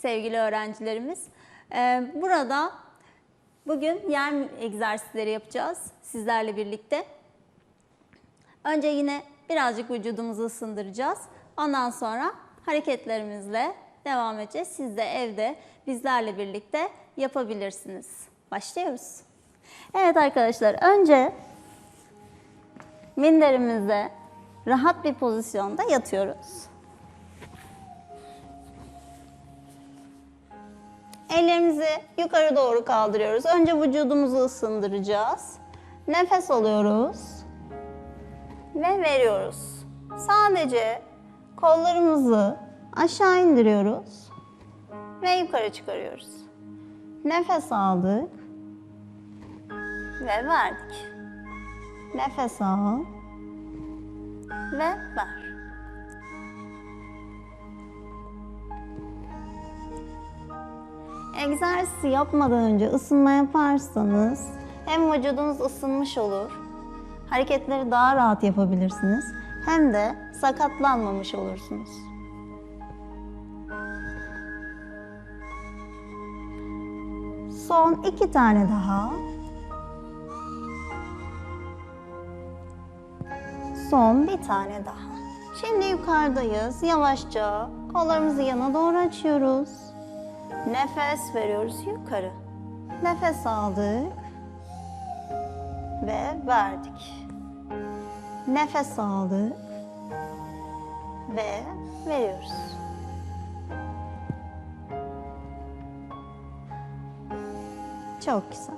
sevgili öğrencilerimiz. Ee, Burada bugün yer egzersizleri yapacağız sizlerle birlikte. Önce yine birazcık vücudumuzu ısındıracağız. Ondan sonra hareketlerimizle devam edeceğiz. Siz de evde bizlerle birlikte yapabilirsiniz. Başlıyoruz. Evet arkadaşlar önce minderimizde rahat bir pozisyonda yatıyoruz. Ellerimizi yukarı doğru kaldırıyoruz. Önce vücudumuzu ısındıracağız. Nefes alıyoruz ve veriyoruz. Sadece kollarımızı aşağı indiriyoruz ve yukarı çıkarıyoruz. Nefes aldık ve verdik. Nefes al ve ver. Egzersizi yapmadan önce ısınma yaparsanız hem vücudunuz ısınmış olur, hareketleri daha rahat yapabilirsiniz hem de sakatlanmamış olursunuz. Son iki tane daha. Son bir tane daha. Şimdi yukarıdayız. Yavaşça kollarımızı yana doğru açıyoruz. Nefes veriyoruz yukarı. Nefes aldık ve verdik. Nefes aldık ve veriyoruz. Çok güzel.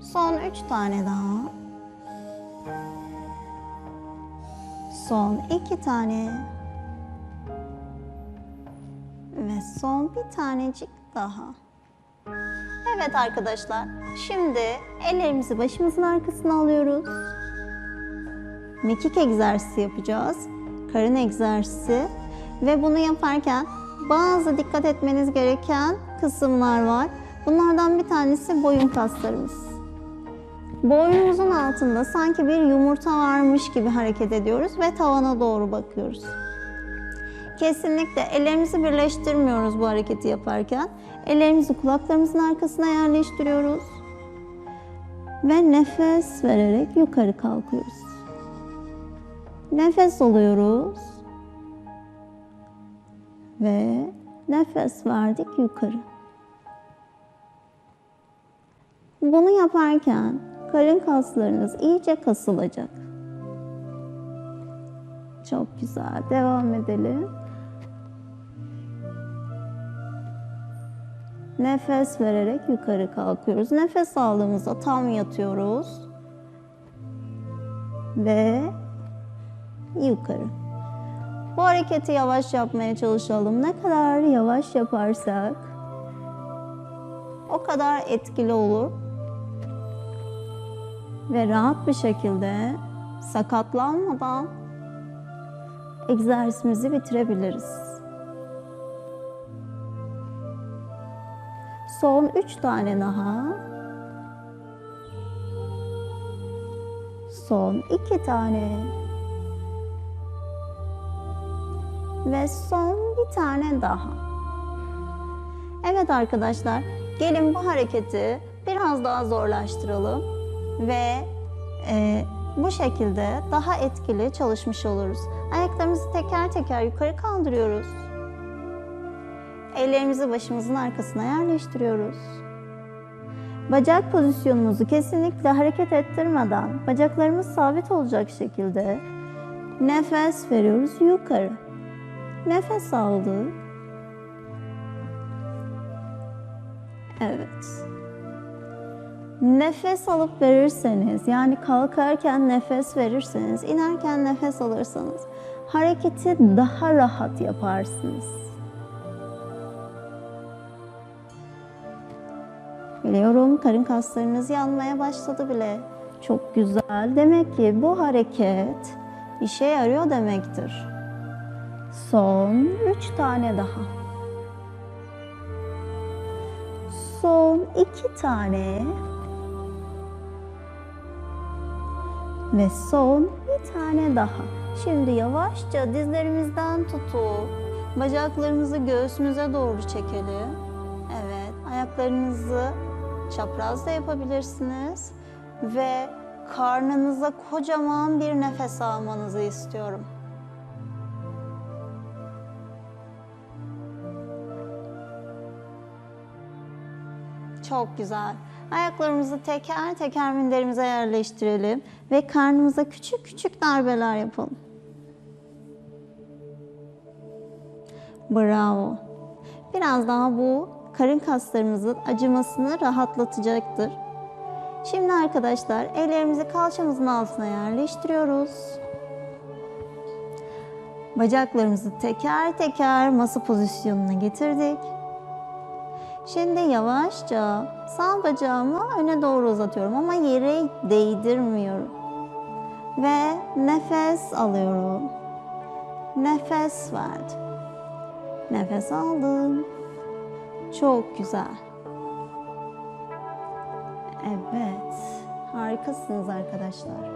Son üç tane daha. Son iki tane. Ve son bir tanecik daha. Evet arkadaşlar. Şimdi ellerimizi başımızın arkasına alıyoruz. Mekik egzersizi yapacağız. Karın egzersizi. Ve bunu yaparken bazı dikkat etmeniz gereken kısımlar var. Bunlardan bir tanesi boyun kaslarımız. Boynumuzun altında sanki bir yumurta varmış gibi hareket ediyoruz ve tavana doğru bakıyoruz. Kesinlikle ellerimizi birleştirmiyoruz bu hareketi yaparken. Ellerimizi kulaklarımızın arkasına yerleştiriyoruz. Ve nefes vererek yukarı kalkıyoruz. Nefes alıyoruz. Ve nefes verdik yukarı. Bunu yaparken karın kaslarınız iyice kasılacak. Çok güzel. Devam edelim. Nefes vererek yukarı kalkıyoruz. Nefes aldığımızda tam yatıyoruz. Ve yukarı. Bu hareketi yavaş yapmaya çalışalım. Ne kadar yavaş yaparsak o kadar etkili olur ve rahat bir şekilde sakatlanmadan egzersizimizi bitirebiliriz. Son üç tane daha. Son iki tane. Ve son bir tane daha. Evet arkadaşlar, gelin bu hareketi biraz daha zorlaştıralım ve e, bu şekilde daha etkili çalışmış oluruz. Ayaklarımızı teker teker yukarı kaldırıyoruz. Ellerimizi başımızın arkasına yerleştiriyoruz. Bacak pozisyonumuzu kesinlikle hareket ettirmeden bacaklarımız sabit olacak şekilde nefes veriyoruz yukarı. Nefes aldık. Evet. Nefes alıp verirseniz, yani kalkarken nefes verirseniz, inerken nefes alırsanız hareketi daha rahat yaparsınız. Biliyorum karın kaslarınız yanmaya başladı bile. Çok güzel. Demek ki bu hareket işe yarıyor demektir. Son üç tane daha. Son iki tane. Ve son bir tane daha. Şimdi yavaşça dizlerimizden tutup bacaklarımızı göğsümüze doğru çekelim. Evet, ayaklarınızı çapraz da yapabilirsiniz ve karnınıza kocaman bir nefes almanızı istiyorum. Çok güzel. Ayaklarımızı teker teker minderimize yerleştirelim ve karnımıza küçük küçük darbeler yapalım. Bravo. Biraz daha bu karın kaslarımızın acımasını rahatlatacaktır. Şimdi arkadaşlar ellerimizi kalçamızın altına yerleştiriyoruz. Bacaklarımızı teker teker masa pozisyonuna getirdik. Şimdi yavaşça sağ bacağımı öne doğru uzatıyorum ama yere değdirmiyorum. Ve nefes alıyorum. Nefes verdim. Nefes aldım. Çok güzel. Evet. Harikasınız arkadaşlar.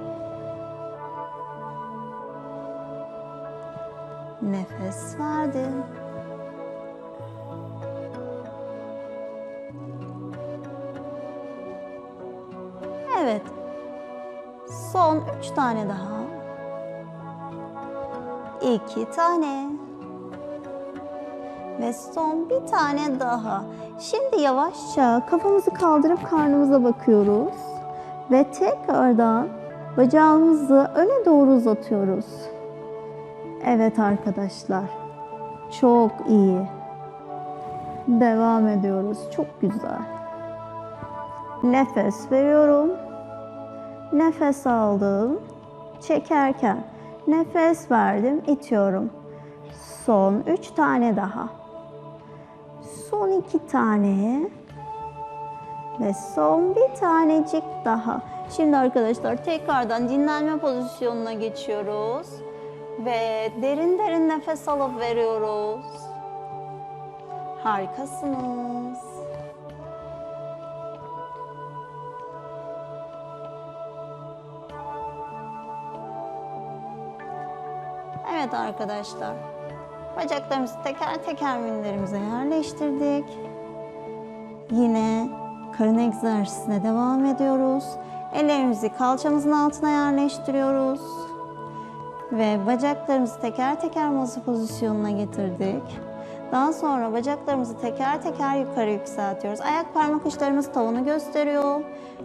Nefes verdim. Evet. Son üç tane daha. İki tane. Ve son bir tane daha. Şimdi yavaşça kafamızı kaldırıp karnımıza bakıyoruz. Ve tekrardan bacağımızı öne doğru uzatıyoruz. Evet arkadaşlar. Çok iyi. Devam ediyoruz. Çok güzel. Nefes veriyorum. Nefes aldım. Çekerken nefes verdim, itiyorum. Son üç tane daha. Son iki tane. Ve son bir tanecik daha. Şimdi arkadaşlar tekrardan dinlenme pozisyonuna geçiyoruz. Ve derin derin nefes alıp veriyoruz. Harikasınız. Evet arkadaşlar. Bacaklarımızı teker teker minderimize yerleştirdik. Yine karın egzersizine devam ediyoruz. Ellerimizi kalçamızın altına yerleştiriyoruz. Ve bacaklarımızı teker teker masa pozisyonuna getirdik. Daha sonra bacaklarımızı teker teker yukarı yükseltiyoruz. Ayak parmak uçlarımız tavanı gösteriyor.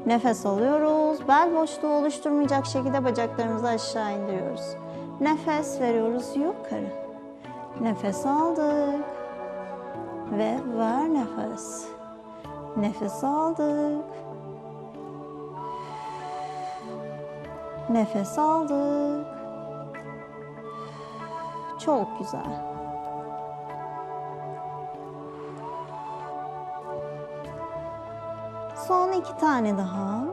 Nefes alıyoruz. Bel boşluğu oluşturmayacak şekilde bacaklarımızı aşağı indiriyoruz. Nefes veriyoruz yukarı. Nefes aldık. Ve ver nefes. Nefes aldık. Nefes aldık. Çok güzel. Son iki tane daha.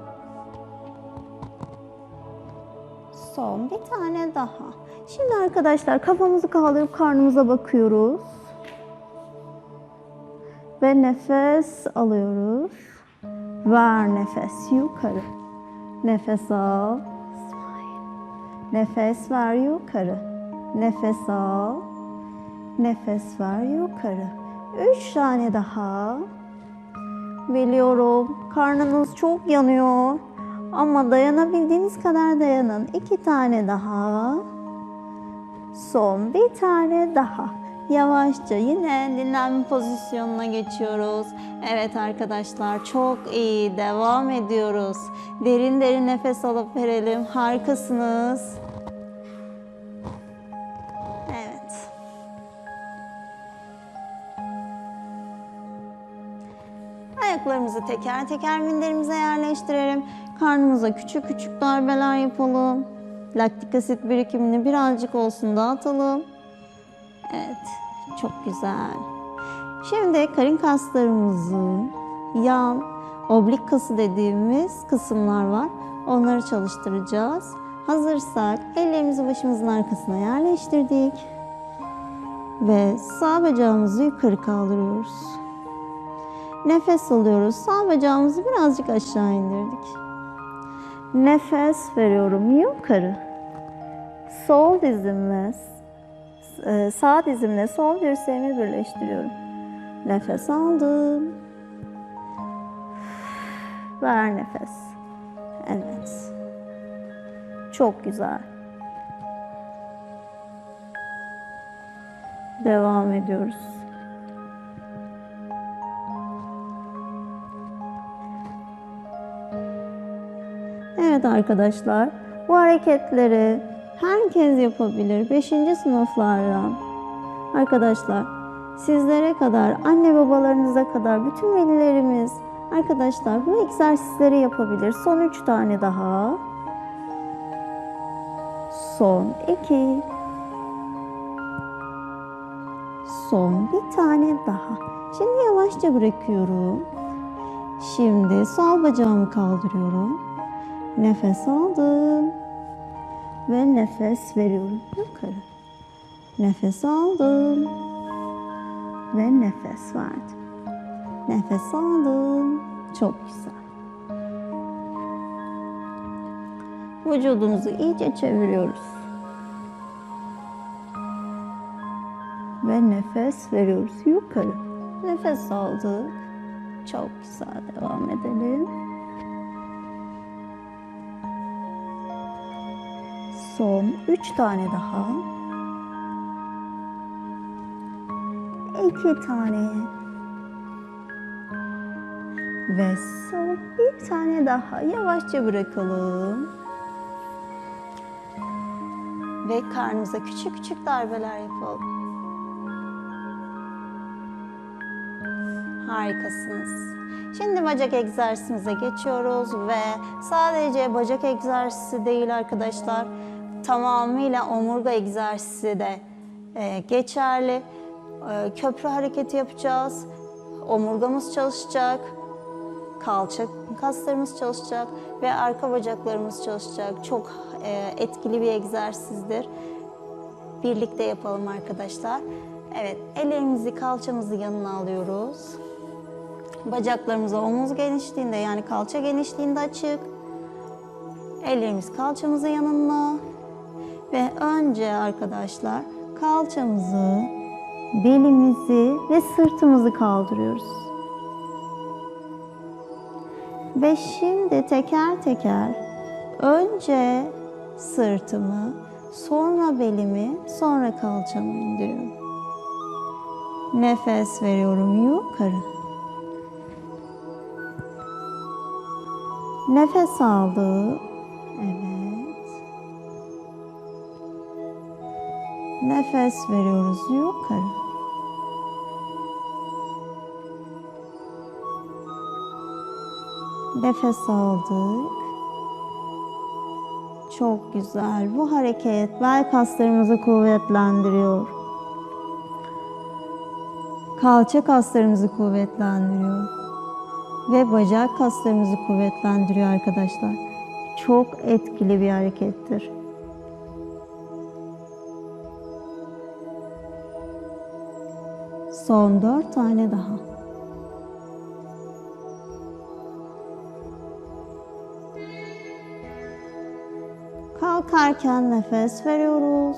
Son bir tane daha. Şimdi arkadaşlar kafamızı kaldırıp karnımıza bakıyoruz. Ve nefes alıyoruz. Ver nefes yukarı. Nefes al. Nefes ver yukarı. Nefes al. Nefes ver yukarı. Üç tane daha. Biliyorum karnınız çok yanıyor. Ama dayanabildiğiniz kadar dayanın. İki tane daha. Son bir tane daha. Yavaşça yine dinlenme pozisyonuna geçiyoruz. Evet arkadaşlar çok iyi. Devam ediyoruz. Derin derin nefes alıp verelim. Harikasınız. Evet. Ayaklarımızı teker teker minderimize yerleştirelim. Karnımıza küçük küçük darbeler yapalım. Laktik asit birikimini birazcık olsun dağıtalım. Evet, çok güzel. Şimdi karın kaslarımızın yan, oblik kası dediğimiz kısımlar var. Onları çalıştıracağız. Hazırsak ellerimizi başımızın arkasına yerleştirdik. Ve sağ bacağımızı yukarı kaldırıyoruz. Nefes alıyoruz. Sağ bacağımızı birazcık aşağı indirdik. Nefes veriyorum yukarı. Sol dizimle e, sağ dizimle sol dirseğimi birleştiriyorum. Nefes aldım. Ver nefes. Evet. Çok güzel. Devam ediyoruz. Evet arkadaşlar, bu hareketleri herkes yapabilir. 5. sınıflardan. Arkadaşlar, sizlere kadar, anne babalarınıza kadar bütün velilerimiz arkadaşlar bu egzersizleri yapabilir. Son 3 tane daha. Son 2. Son bir tane daha. Şimdi yavaşça bırakıyorum. Şimdi sol bacağımı kaldırıyorum. Nefes aldım. Ve nefes veriyorum yukarı. Nefes aldım. Ve nefes verdim. Nefes aldım. Çok güzel. Vücudumuzu iyice çeviriyoruz. Ve nefes veriyoruz yukarı. Nefes aldık. Çok güzel. Devam edelim. Son üç tane daha. İki tane. Ve son bir tane daha. Yavaşça bırakalım. Ve karnımıza küçük küçük darbeler yapalım. Harikasınız. Şimdi bacak egzersizimize geçiyoruz ve sadece bacak egzersizi değil arkadaşlar, tamamıyla omurga egzersizi de e, geçerli. E, köprü hareketi yapacağız. Omurgamız çalışacak. Kalça kaslarımız çalışacak ve arka bacaklarımız çalışacak. Çok e, etkili bir egzersizdir. Birlikte yapalım arkadaşlar. Evet, ellerimizi kalçamızı yanına alıyoruz. Bacaklarımızı omuz genişliğinde yani kalça genişliğinde açık. Ellerimiz kalçamızın yanında. Ve önce arkadaşlar kalçamızı, belimizi ve sırtımızı kaldırıyoruz. Ve şimdi teker teker önce sırtımı, sonra belimi, sonra kalçamı indiriyorum. Nefes veriyorum yukarı. Nefes aldım. Nefes veriyoruz yukarı. Nefes aldık. Çok güzel. Bu hareket bel kaslarımızı kuvvetlendiriyor. Kalça kaslarımızı kuvvetlendiriyor ve bacak kaslarımızı kuvvetlendiriyor arkadaşlar. Çok etkili bir harekettir. Son dört tane daha. Kalkarken nefes veriyoruz.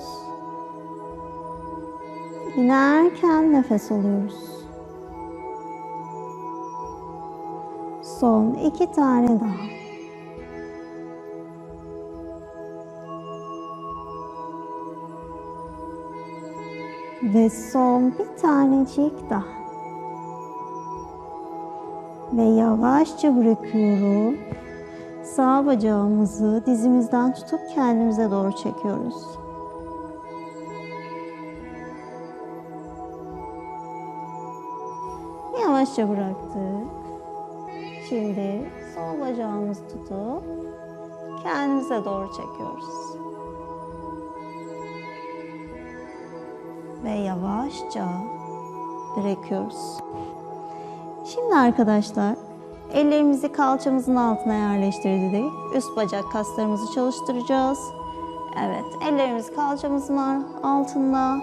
İnerken nefes alıyoruz. Son iki tane daha. Ve son bir tanecik daha. Ve yavaşça bırakıyorum. Sağ bacağımızı dizimizden tutup kendimize doğru çekiyoruz. Yavaşça bıraktık. Şimdi sol bacağımızı tutup kendimize doğru çekiyoruz. Ve yavaşça bırakıyoruz. Şimdi arkadaşlar ellerimizi kalçamızın altına yerleştirdik. Üst bacak kaslarımızı çalıştıracağız. Evet, ellerimiz kalçamızın altında.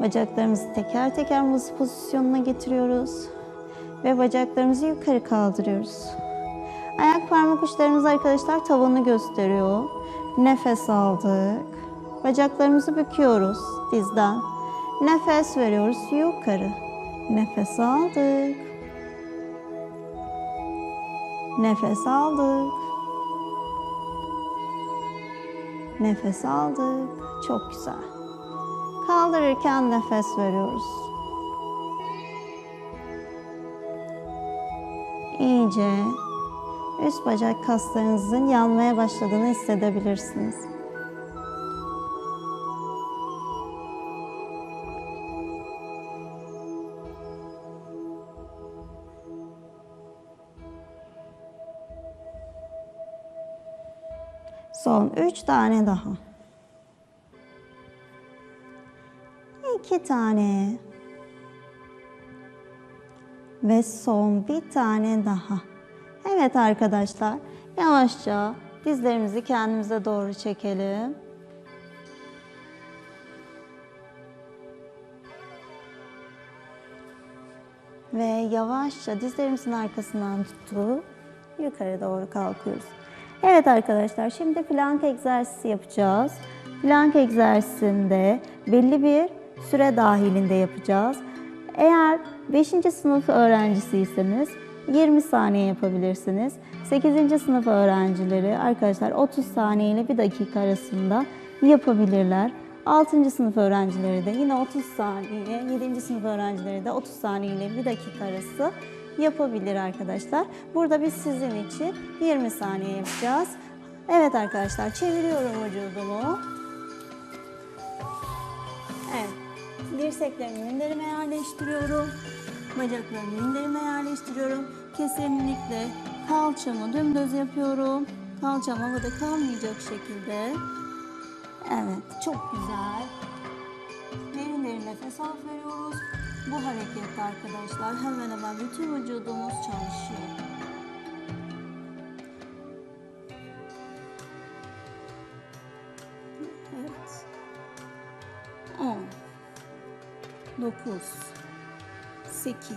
Bacaklarımızı teker teker muz pozisyonuna getiriyoruz ve bacaklarımızı yukarı kaldırıyoruz. Ayak parmak uçlarımız arkadaşlar tavanı gösteriyor. Nefes aldık. Bacaklarımızı büküyoruz dizden. Nefes veriyoruz yukarı. Nefes aldık. Nefes aldık. Nefes aldık. Çok güzel. Kaldırırken nefes veriyoruz. İyice üst bacak kaslarınızın yanmaya başladığını hissedebilirsiniz. Son üç tane daha. İki tane. Ve son bir tane daha. Evet arkadaşlar, yavaşça dizlerimizi kendimize doğru çekelim. Ve yavaşça dizlerimizin arkasından tutup yukarı doğru kalkıyoruz. Evet arkadaşlar, şimdi plank egzersizi yapacağız. Plank egzersizinde belli bir süre dahilinde yapacağız. Eğer 5. sınıf öğrencisiyseniz 20 saniye yapabilirsiniz. 8. sınıf öğrencileri arkadaşlar 30 saniye ile 1 dakika arasında yapabilirler. 6. sınıf öğrencileri de yine 30 saniye, 7. sınıf öğrencileri de 30 saniye ile 1 dakika arası yapabilir arkadaşlar. Burada biz sizin için 20 saniye yapacağız. Evet arkadaşlar çeviriyorum vücudumu. Evet. Dirseklerimi minderime yerleştiriyorum. Bacaklarımı minderime yerleştiriyorum. Kesinlikle kalçamı dümdüz yapıyorum. Kalçam havada kalmayacak şekilde. Evet, çok güzel. Derin derin nefes alıp veriyoruz. Bu harekette arkadaşlar hemen hemen bütün vücudumuz çalışıyor. Evet. 10 9 8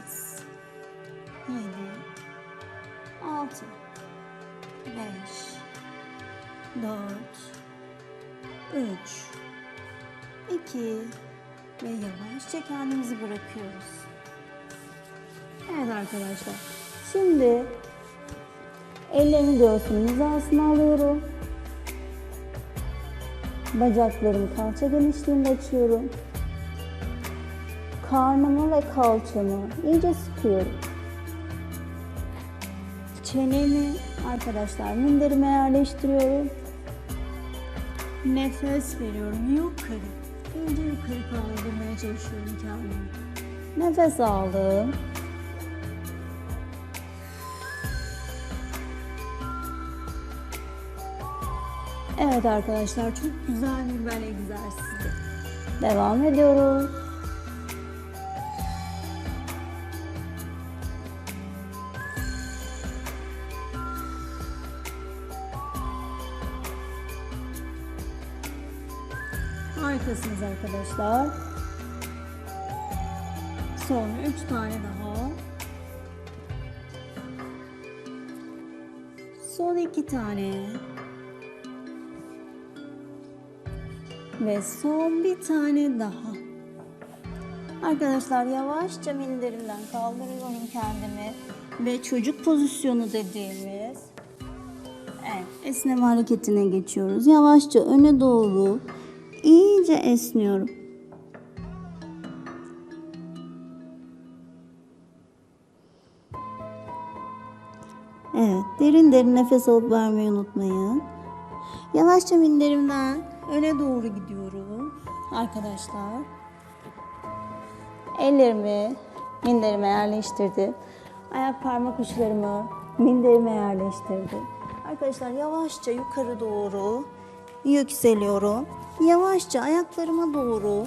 7 6 5 4 3 2 ve yavaşça kendimizi bırakıyoruz. Evet arkadaşlar. Şimdi ellerimi göğsümün hizasına alıyorum. Bacaklarımı kalça genişliğinde açıyorum. Karnımı ve kalçamı iyice sıkıyorum. Çenemi arkadaşlar minderime yerleştiriyorum. Nefes veriyorum yukarı. İyice yukarı kaldırmaya çalışıyorum. Nefes aldım. Evet arkadaşlar çok güzel bir bel egzersizi. Devam ediyoruz. Harikasınız arkadaşlar. Son üç tane daha. Son iki tane. Ve son bir tane daha. Arkadaşlar yavaşça minderimden kaldırıyorum kendimi. Ve çocuk pozisyonu dediğimiz evet, esneme hareketine geçiyoruz. Yavaşça öne doğru iyice esniyorum. Evet, derin derin nefes alıp vermeyi unutmayın. Yavaşça minderimden öne doğru gidiyorum arkadaşlar. Ellerimi minderime yerleştirdim. Ayak parmak uçlarımı minderime yerleştirdim. Arkadaşlar yavaşça yukarı doğru yükseliyorum. Yavaşça ayaklarıma doğru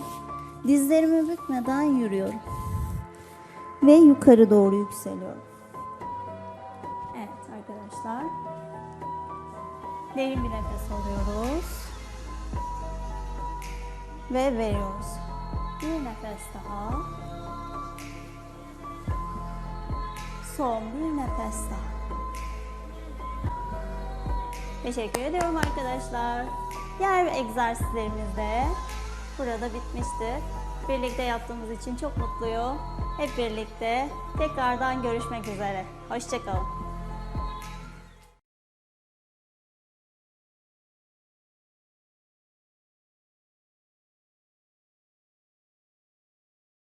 dizlerimi bükmeden yürüyorum. Ve yukarı doğru yükseliyorum. Evet arkadaşlar. Derin bir nefes alıyoruz. Ve veriyoruz. Bir nefes daha. Son bir nefes daha. Teşekkür ediyorum arkadaşlar. Diğer egzersizlerimiz de burada bitmiştir. Birlikte yaptığımız için çok mutluyum. Hep birlikte tekrardan görüşmek üzere. Hoşçakalın.